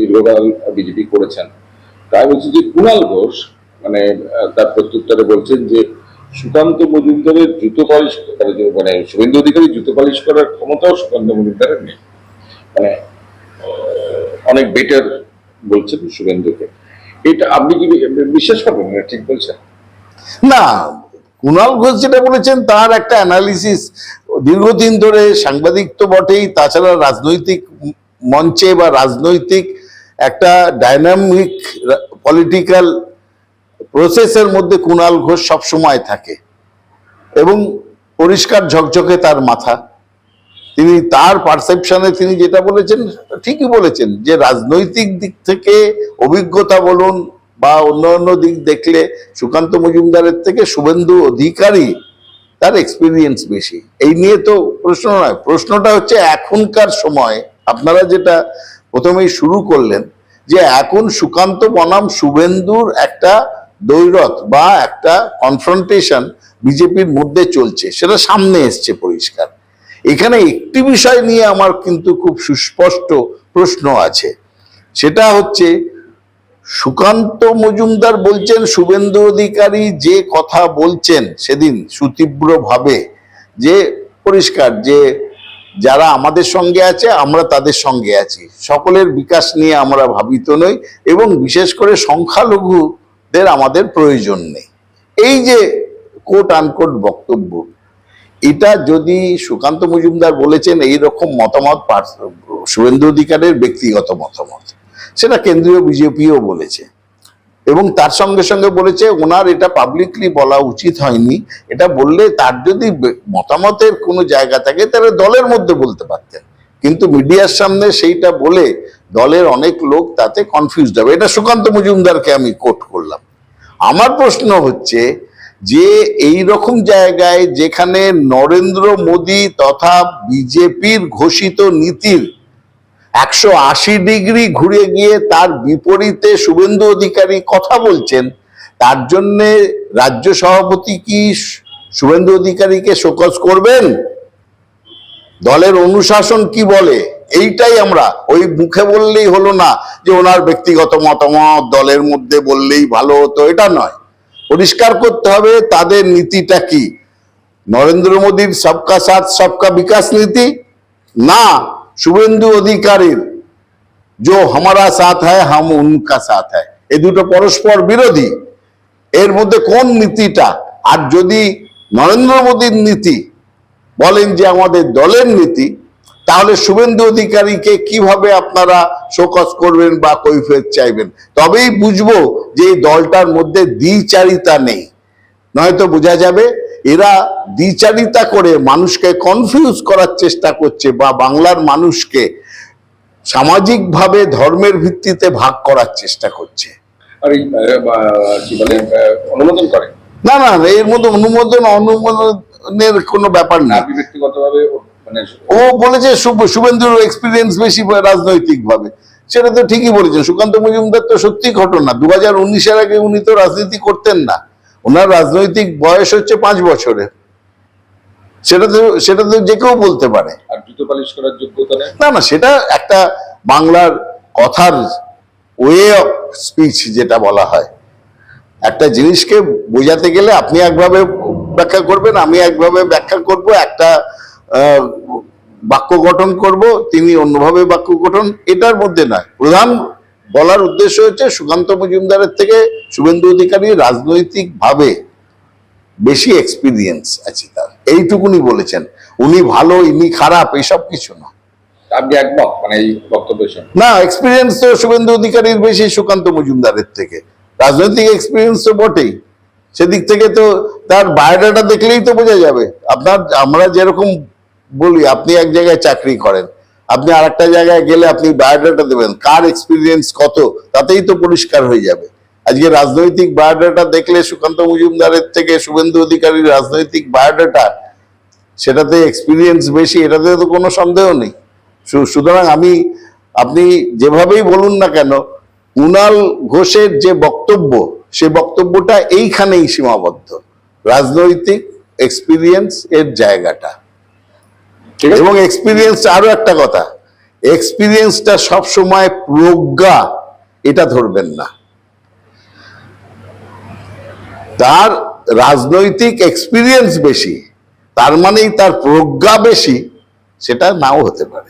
দীর্ঘকাল বিজেপি করেছেন। তাই বলছি যে কুণাল ঘোষ মানে তার প্রত্যুত্তরে বলছেন যে সুকান্ত মজুমদারের জুতো পালিশ মানে শুভেন্দু অধিকারী জুতো পালিশ করার ক্ষমতাও সুকান্ত মজুমদারের নেই। মানে অনেক বেটার বলছেন শুভেন্দুকে। এটা আপনি কি বিশ্বাস করবেন না? ঠিক বলছেন? না কুণাল ঘোষ যেটা বলেছেন, তার একটা অ্যানালিসিস দীর্ঘদিন ধরে সাংবাদিক তো বটেই, তাছাড়া রাজনৈতিক মঞ্চে বা রাজনৈতিক একটা ডাইনামিক পলিটিক্যাল প্রসেসের মধ্যে কুণাল ঘোষ সবসময় থাকে এবং পরিষ্কার ঝকঝকে তার মাথা। তিনি তার পারসেপশনে তিনি যেটা বলেছেন ঠিকই বলেছেন যে রাজনৈতিক দিক থেকে অভিজ্ঞতা বলুন বা অন্য অন্য দিক দেখলে সুকান্ত মজুমদারের থেকে শুভেন্দু অধিকারী তার এক্সপিরিয়েন্স বেশি। এই নিয়ে তো প্রশ্ন নয়। প্রশ্নটা হচ্ছে এখনকার সময় আপনারা যেটা প্রথমেই শুরু করলেন যে এখন সুকান্ত বনাম শুভেন্দুর একটা দৈরথ বা একটা কনফ্রন্টেশন বিজেপির মধ্যে চলছে, সেটা সামনে এসছে পরিষ্কার। এখানে একটি বিষয় নিয়ে আমার কিন্তু খুব সুস্পষ্ট প্রশ্ন আছে। সেটা হচ্ছে, সুকান্ত মজুমদার বলছেন, শুভেন্দু অধিকারী যে কথা বলছেন সেদিন সুতীব্রভাবে, যে পরিষ্কার, যে যারা আমাদের সঙ্গে আছে, আমরা তাদের সঙ্গে আছি। সকলের বিকাশ নিয়ে আমরা ভাবিত নই এবং বিশেষ করে সংখ্যালঘুদের আমাদের প্রয়োজন নেই। এই যে কোট আনকোট বক্তব্য, এটা যদি সুকান্ত মজুমদার বলেছেন এই রকম মতামত শুভেন্দু অধিকারের ব্যক্তিগত মতামত, সেটা কেন্দ্রীয় বিজেপিও বলেছে। এবং তার সঙ্গে সঙ্গে বলেছে, ওনার এটা পাবলিকলি বলা উচিত হয়নি। এটা বললে তার যদি মতামতের কোনো জায়গা থাকে, তাহলে দলের মধ্যে বলতে পারতেন। কিন্তু মিডিয়ার সামনে সেইটা বলে দলের অনেক লোক তাতে কনফিউজড হবে। এটা সুকান্ত মজুমদারকে আমি কোট করলাম। আমার প্রশ্ন হচ্ছে যে, এই রকম জায়গায় যেখানে নরেন্দ্র মোদী তথা বিজেপির ঘোষিত নীতির একশো আশি ডিগ্রি ঘুরে গিয়ে তার বিপরীতে শুভেন্দু অধিকারী কথা বলছেন, তার জন্যে রাজ্য সভাপতি কি শুভেন্দু অধিকারীকে শোকজ করবেন? দলের অনুশাসন কি বলে? এইটাই আমরা, ওই মুখে বললেই হলো না যে ওনার ব্যক্তিগত মতামত, দলের মধ্যে বললেই ভালো হতো, এটা নয়। পরিষ্কার করতে হবে তাদের নীতিটা কি? নরেন্দ্র মোদীর সবকা সাথ, সবকা বিকাশ নীতি? না। শুভেন্দু অধিকারীর জো হামারা সাথ হ্যায়, হাম উনকা সাথ হ্যায়। এ দুটো পরস্পর বিরোধী। এর মধ্যে কোন নীতিটা? আর যদি নরেন্দ্র মোদীর নীতি বলেন যে আমাদের দলের নীতি, তাহলে শুভেন্দু অধিকারীকে কীভাবে আপনারা শোকজ করবেন বা কৈফের চাইবেন? তবেই বুঝব যে এই দলটার মধ্যে দ্বিচারিতা নেই। নয়তো বোঝা যাবে এরা দ্বিচারিতা করে মানুষকে কনফিউজ করার চেষ্টা করছে বা বাংলার মানুষকে সামাজিকভাবে ধর্মের ভিত্তিতে ভাগ করার চেষ্টা করছে। অনুমোদন করে? না না এর মধ্যে অনুমোদন অনুমোদনের কোনো ব্যাপার না। না ব্যক্তিগতভাবে ও- মানে বলেছে শুভ- শুভেন্দুর এক্সপিরিয়েন্স বেশি রাজনৈতিক ভাবে সেটা তো ঠিকই বলেছেন। সুকান্ত মজুমদার তো সত্যি ঘটনা। দু হাজার উনিশের আগে উনি তো রাজনীতি করতেন না। ওনার রাজনৈতিক বয়স হচ্ছে পাঁচ বছরের। সেটা তো সেটা তো যে কেউ বলতে পারে। আর জুতো পালিশ করার যোগ্যতা নেই? না না সেটা একটা বাংলার কথার ওয়ে অফ স্পিচ যেটা বলা হয়। একটা জিনিসকে বোঝাতে গেলে আপনি একভাবে ব্যাখ্যা করবেন আমি একভাবে ব্যাখ্যা করব একটা বাক্য গঠন করব তিনি অন্যভাবে বাক্য গঠন এটার মধ্যে নয়। প্রধান বলার উদ্দেশ্য হচ্ছে সুকান্ত মজুমদারের থেকে শুভেন্দু অধিকারী রাজনৈতিক ভাবে বেশি এক্সপিরিয়েন্স আছে তার। এইটুকুনি বলেছেন। উনি ভালো ইনি খারাপ এইসব কিছু না। আপনি একমত? মানে এই বক্তব্যের না এক্সপিরিয়েন্স তো শুভেন্দু অধিকারীর বেশি সুকান্ত মজুমদারের থেকে। রাজনৈতিক এক্সপিরিয়েন্স তো বটেই। সেদিক থেকে তো তার বায়োডাটা দেখলেই তো বোঝা যাবে। আপনার আমরা যেরকম বলি আপনি এক জায়গায় চাকরি করেন। আপনি আর একটা জায়গায় গেলে আপনি বায়োডাটা দেবেন। কার এক্সপিরিয়েন্স কত? তাতেই তো পরিষ্কার হয়ে যাবে। আজকে রাজনৈতিক বায়োডাটা দেখলে সুকান্ত মজুমদারের থেকে শুভেন্দু অধিকারীর রাজনৈতিক বায়োডাটা সেটাতে এক্সপিরিয়েন্স বেশি, এটাতে তো কোনো সন্দেহ নেই। সুতরাং আমি, আপনি যেভাবেই বলুন না কেন কুণাল ঘোষের যে বক্তব্য, সে বক্তব্যটা এইখানেই সীমাবদ্ধ। রাজনৈতিক এক্সপিরিয়েন্স এর জায়গাটা। এবং এক্সপিরিয়েন্স আরও একটা কথা। এক্সপিরিয়েন্সটা সব সময় প্রজ্ঞা, এটা ধরবেন না। তার রাজনৈতিক এক্সপিরিয়েন্স বেশি, তার মানেই তার প্রজ্ঞা বেশি, সেটা নাও হতে পারে।